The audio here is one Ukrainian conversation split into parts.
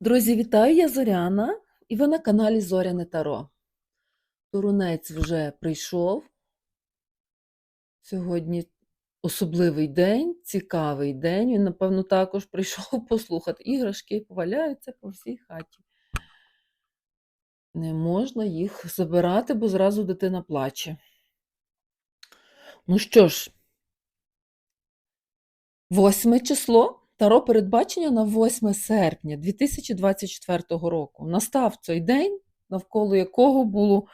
Друзі, вітаю! Я Зоряна, і ви на каналі Зоряне Таро. Турунець вже прийшов. Сьогодні особливий день, цікавий день. Він, напевно, також прийшов послухати. Іграшки поваляються по всій хаті. Не можна їх забирати, бо зразу дитина плаче. Ну що ж, восьме число. Таро передбачення на 8 серпня 2024 року. Настав цей день, навколо якого було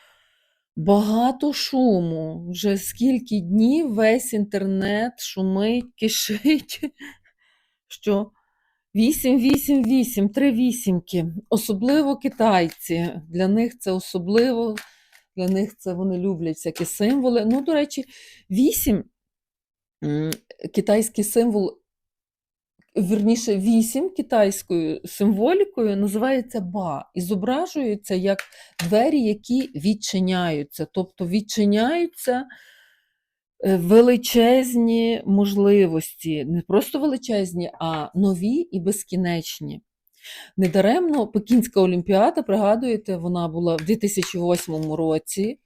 багато шуму. Вже скільки днів весь інтернет шумить, кишить, що 8, 8, 8, 3 вісімки. Особливо китайці. Для них це особливо, для них це вони люблять всякі символи. Ну, до речі, 8 китайський символ вірніше, вісім китайською символікою називається ба і зображується як двері, які відчиняються. Тобто відчиняються е, величезні можливості, не просто величезні, а нові і безкінечні. Недаремно Пекінська Олімпіада, пригадуєте, вона була в 2008 році,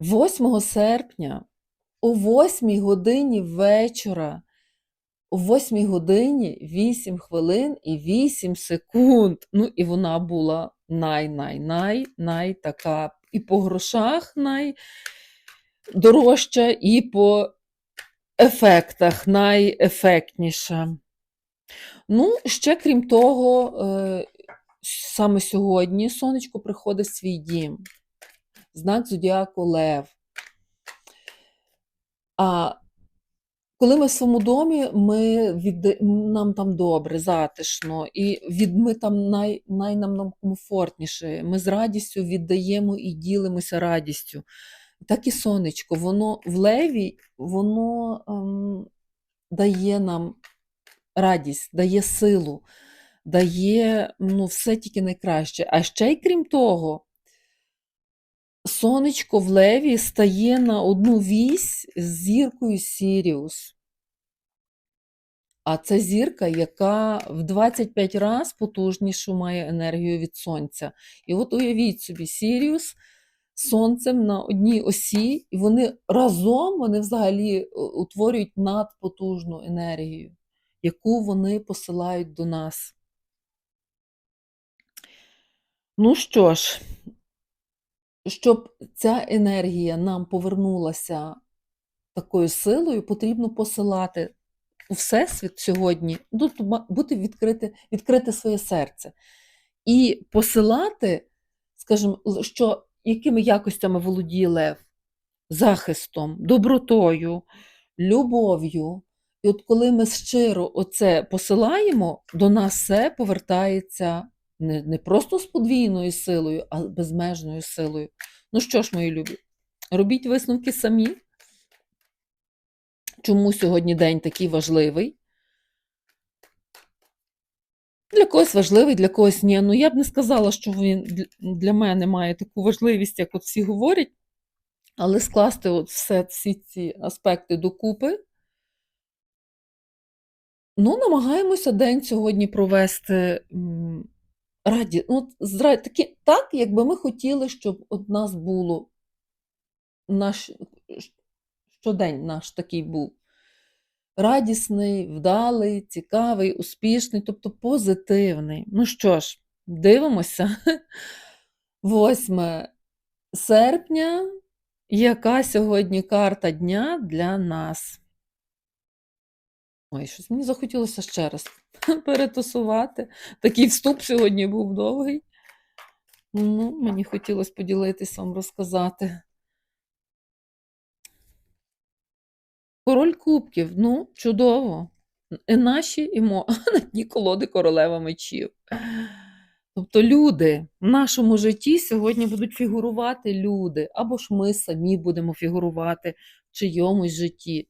8 серпня, о 8 годині вечора о 8 годині 8 хвилин і 8 секунд. Ну, і вона була най-най-най-най така і по грошах найдорожча, і по ефектах найефектніша. Ну, ще крім того, е, саме сьогодні сонечко приходить в свій дім. Знак Зодіаку Лев. А коли ми в своєму домі, ми від... нам там добре, затишно, і від... ми там най... най нам, нам комфортніше. Ми з радістю віддаємо і ділимося радістю. Так і сонечко, воно в леві, воно ем, дає нам радість, дає силу, дає ну, все тільки найкраще. А ще й крім того, Сонечко в Леві стає на одну вісь з зіркою Сіріус. А це зірка, яка в 25 разів потужнішу має енергію від Сонця. І от уявіть собі, Сіріус Сонцем на одній осі, і вони разом вони взагалі е, утворюють надпотужну енергію, яку вони посилають до нас. Ну що ж, щоб ця енергія нам повернулася такою силою, потрібно посилати у Всесвіт сьогодні, бути відкрите, відкрити своє серце. І посилати, скажімо, що якими якостями володіє Лев? Захистом, добротою, любов'ю. І от коли ми щиро оце посилаємо, до нас все повертається не не просто з подвійною силою, а безмежною силою. Ну що ж, мої любі, робіть висновки самі. Чому сьогодні день такий важливий? Для когось важливий, для когось ні. Ну, я б не сказала, що він для мене має таку важливість, як от всі говорять, але скласти от все, всі ці аспекти докупи. Ну, намагаємося день сьогодні провести раді, ну, такі, так, якби ми хотіли, щоб у нас було наш щодень наш такий був радісний, вдалий, цікавий, успішний, тобто позитивний. Ну що ж, дивимося. 8 серпня, яка сьогодні карта дня для нас? Ой, щось мені захотілося ще раз перетасувати. Такий вступ сьогодні був довгий. Ну, Мені хотілося поділитися вам розказати. Король Кубків, ну, чудово. І наші і мо, на колоди королева мечів. Тобто люди в нашому житті сьогодні будуть фігурувати люди, або ж ми самі будемо фігурувати в чийомусь житті.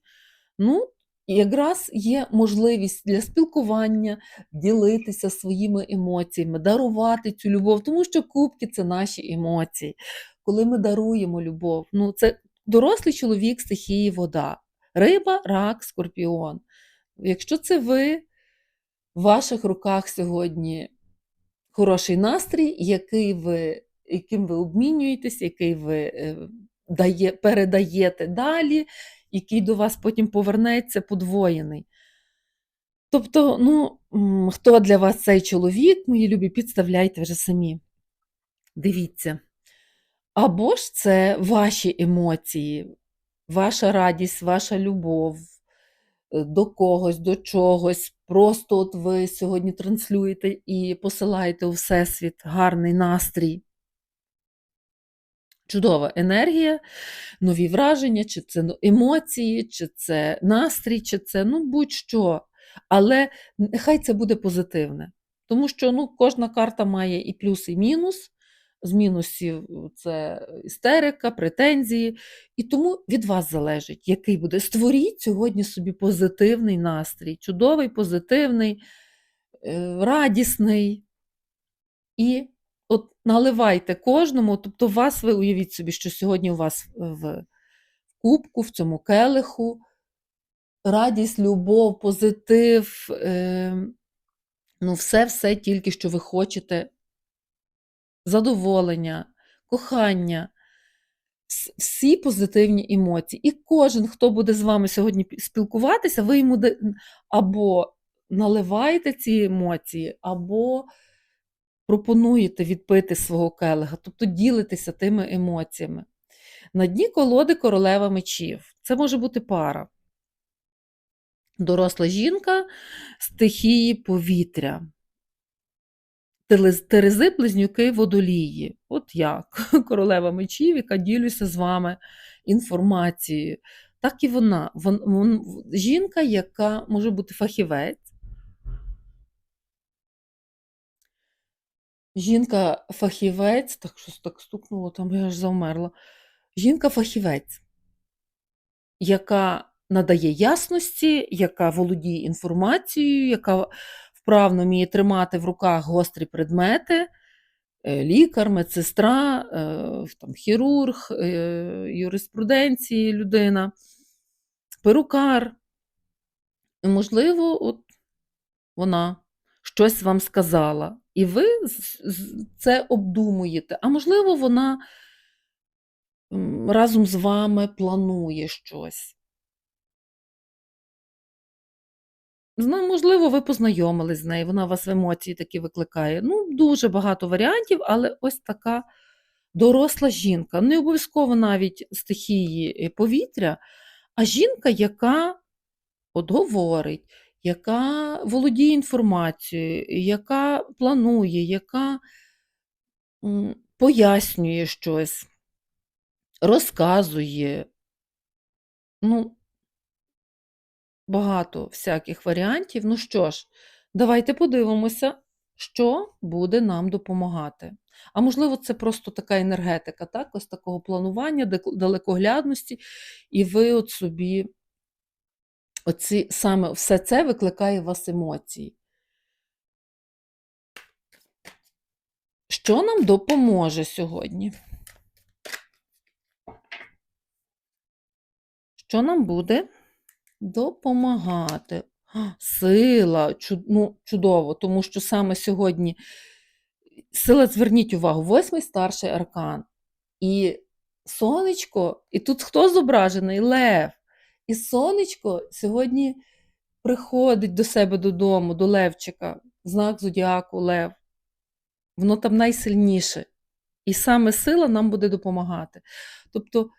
Ну, якраз є можливість для спілкування, ділитися своїми емоціями, дарувати цю любов, тому що кубки це наші емоції. Коли ми даруємо любов, ну це дорослий чоловік стихії вода, риба, рак, скорпіон. Якщо це ви, В ваших руках сьогодні хороший настрій, який ви, яким ви обмінюєтесь, який ви е, дає, передаєте далі, який до вас потім повернеться подвоєний. Тобто, ну, хто для вас цей чоловік, мої любі, підставляйте вже самі. Дивіться. Або ж це ваші емоції, ваша радість, ваша любов е, до когось, до чогось. Просто от ви сьогодні транслюєте і посилаєте у Всесвіт гарний настрій. Чудова енергія, нові враження, чи це ну, емоції, чи це настрій, чи це ну будь-що. Але нехай це буде позитивне. Тому що ну, кожна карта має і плюс, і мінус. З мінусів це істерика, претензії. І тому від вас залежить, який буде. Створіть сьогодні собі позитивний настрій, чудовий, позитивний, е, радісний. І от наливайте кожному, тобто вас, ви уявіть собі, що сьогодні у вас в кубку, в цьому келиху, радість, любов, позитив, е, ну, все-все тільки, що ви хочете, задоволення, кохання, всі позитивні емоції. І кожен, хто буде з вами сьогодні спілкуватися, ви йому або наливаєте ці емоції, або пропонуєте відпити свого келиха, тобто ділитеся тими емоціями. На дні колоди королева мечів. Це може бути пара. Доросла жінка стихії повітря. Терези, близнюки, водолії. От я, королева мечів, яка ділюся з вами інформацією. Так і вона. Вон, вон- жінка, яка може бути фахівець. Жінка фахівець, так щось так стукнуло, там я аж завмерла. Жінка фахівець, яка надає ясності, яка володіє інформацією, яка вправно вміє тримати в руках гострі предмети, е, лікар, медсестра, е, там, хірург, е, юриспруденції людина, перукар. Можливо, от вона щось вам сказала, і ви це обдумуєте. А можливо, вона разом з вами планує щось. Зна- Можливо, ви познайомились з нею, вона вас емоції такі викликає. Ну, дуже багато варіантів, але ось така доросла жінка. Не обов'язково навіть стихії е, повітря, а жінка, яка от говорить, яка володіє інформацією, яка планує, яка пояснює щось, розказує. Ну, багато всяких варіантів. Ну що ж, давайте подивимося, що буде нам допомагати. А можливо, це просто така енергетика, так? Ось такого планування, далекоглядності, і ви от собі оці, саме все це викликає у вас емоції. Що нам допоможе сьогодні? Що нам буде допомагати? Сила, ну, чудово, тому що саме сьогодні сила, зверніть увагу, восьмий старший аркан. І сонечко, і тут хто зображений? Лев. І сонечко сьогодні приходить до себе додому, до Левчика, знак зодіаку Лев. Воно там найсильніше. І саме сила нам буде допомагати. Тобто,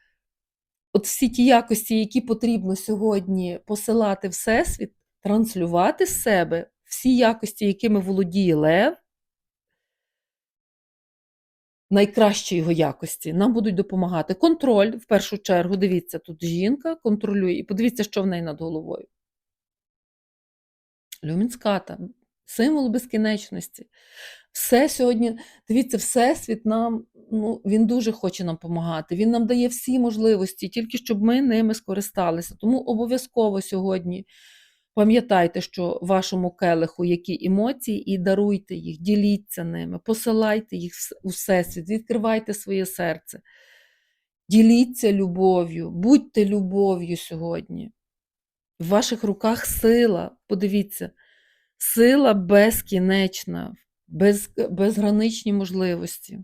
от всі ті якості, які потрібно сьогодні посилати Всесвіт, транслювати з себе, всі якості, якими володіє Лев, найкращі його якості, нам будуть допомагати. Контроль, в першу чергу, дивіться, тут жінка контролює, і подивіться, що в неї над головою. Люмінската, символ безкінечності. Все сьогодні, дивіться, Всесвіт нам, ну, він дуже хоче нам допомагати. Він нам дає всі можливості, тільки щоб ми ними скористалися. Тому обов'язково сьогодні пам'ятайте, що вашому келиху які емоції, і даруйте їх, діліться ними, посилайте їх у Всесвіт, відкривайте своє серце. Діліться любов'ю, будьте любов'ю сьогодні. В ваших руках сила. Подивіться, Сила безкінечна, без, безграничні можливості.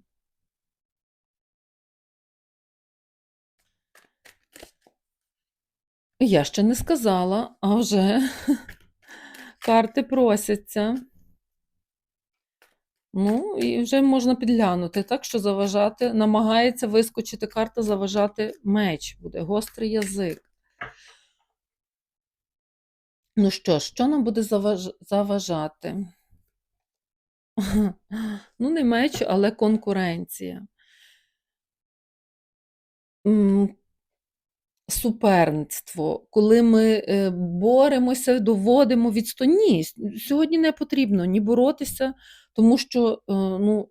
Я ще не сказала, а вже карти просяться. Ну, і вже можна підглянути, так що заважати, намагається вискочити карта заважати меч, буде гострий язик. Ну що що нам буде заваж... заважати? Ну, не меч, але конкуренція. Суперництво, коли ми е, боремося, доводимо відсто... Ні, сьогодні не потрібно ні боротися, тому що, е, ну,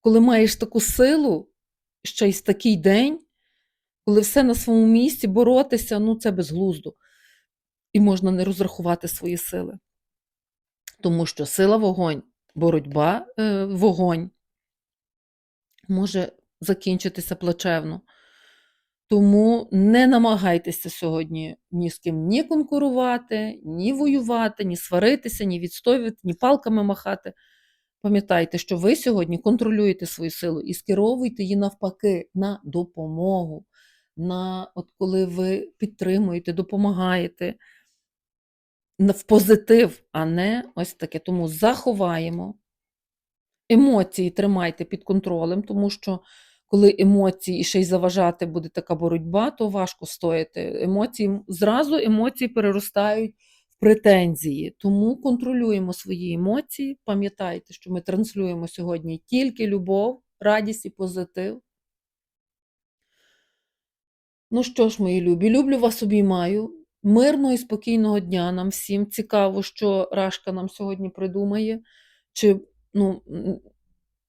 коли маєш таку силу, ще й в такий день, коли все на своєму місці, боротися, ну це безглуздо. І можна не розрахувати свої сили. Тому що сила вогонь, боротьба е, вогонь може закінчитися плачевно. Тому не намагайтеся сьогодні ні з ким ні конкурувати, ні воювати, ні сваритися, ні відстоювати, ні палками махати. Пам'ятайте, що ви сьогодні контролюєте свою силу і скеровуєте її навпаки на допомогу, на от коли ви підтримуєте, допомагаєте в позитив, а не ось таке. Тому заховаємо. Емоції тримайте під контролем, тому що коли емоції і ще й заважати буде така боротьба, то важко стояти. Емоції зразу емоції переростають в претензії. Тому контролюємо свої емоції. Пам'ятайте, що ми транслюємо сьогодні тільки любов, радість і позитив. Ну що ж, мої любі, люблю вас обіймаю. Мирного і спокійного дня нам всім. Цікаво, що Рашка нам сьогодні придумає. Чи ну,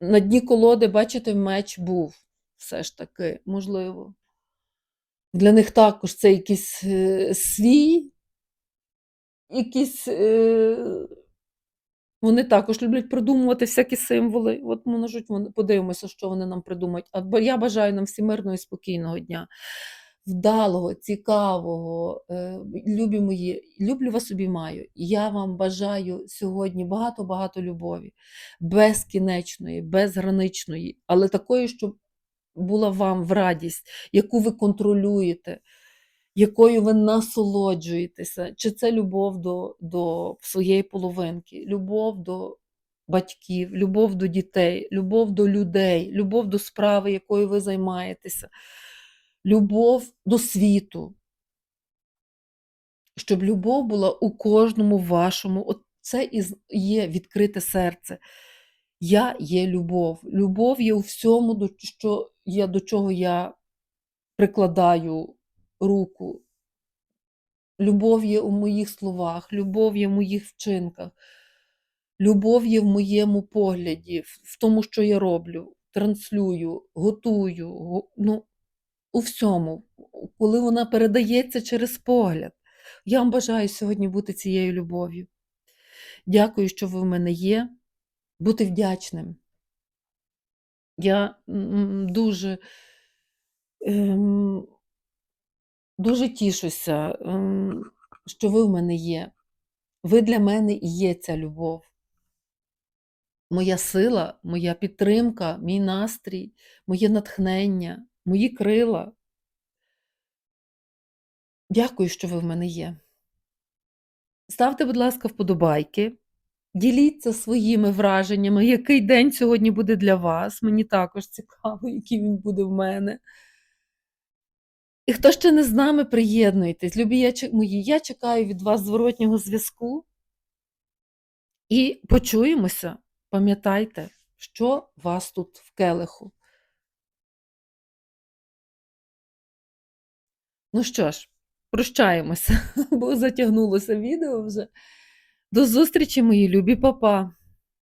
на дні колоди, бачите, меч був все ж таки, можливо. Для них також це якийсь е, свій, якийсь. Е, вони також люблять придумувати всякі символи. От можуть подивимося, що вони нам придумають. А я бажаю нам всім мирного і спокійного дня. Вдалого, цікавого, е, любі мої, люблю вас обіймаю. Я вам бажаю сьогодні багато-багато любові, безкінечної, безграничної, але такої, щоб була вам в радість, яку ви контролюєте, якою ви насолоджуєтеся. Чи це любов до, до своєї половинки, любов до батьків, любов до дітей, любов до людей, любов до справи, якою ви займаєтеся, любов до світу. Щоб любов була у кожному вашому, от це і є відкрите серце. Я є любов. Любов є у всьому, до, що я, до чого я прикладаю руку. Любов є у моїх словах, любов є в моїх вчинках, любов є в моєму погляді, в тому, що я роблю, транслюю, готую, ну, у всьому, коли вона передається через погляд. Я вам бажаю сьогодні бути цією любов'ю. Дякую, що ви в мене є. Бути вдячним. Я дуже, ем, дуже тішуся, ем, що ви в мене є. Ви для мене і є ця любов. Моя сила, моя підтримка, мій настрій, моє натхнення, мої крила. Дякую, що ви в мене є. Ставте, будь ласка, вподобайки. Діліться своїми враженнями, який день сьогодні буде для вас. Мені також цікаво, який він буде в мене. І хто ще не з нами, приєднуйтесь. Любі я, мої, я чекаю від вас зворотнього зв'язку. І почуємося. Пам'ятайте, що вас тут в келиху. Ну що ж, прощаємося, бо затягнулося відео вже. До зустрічі, мої любі папа.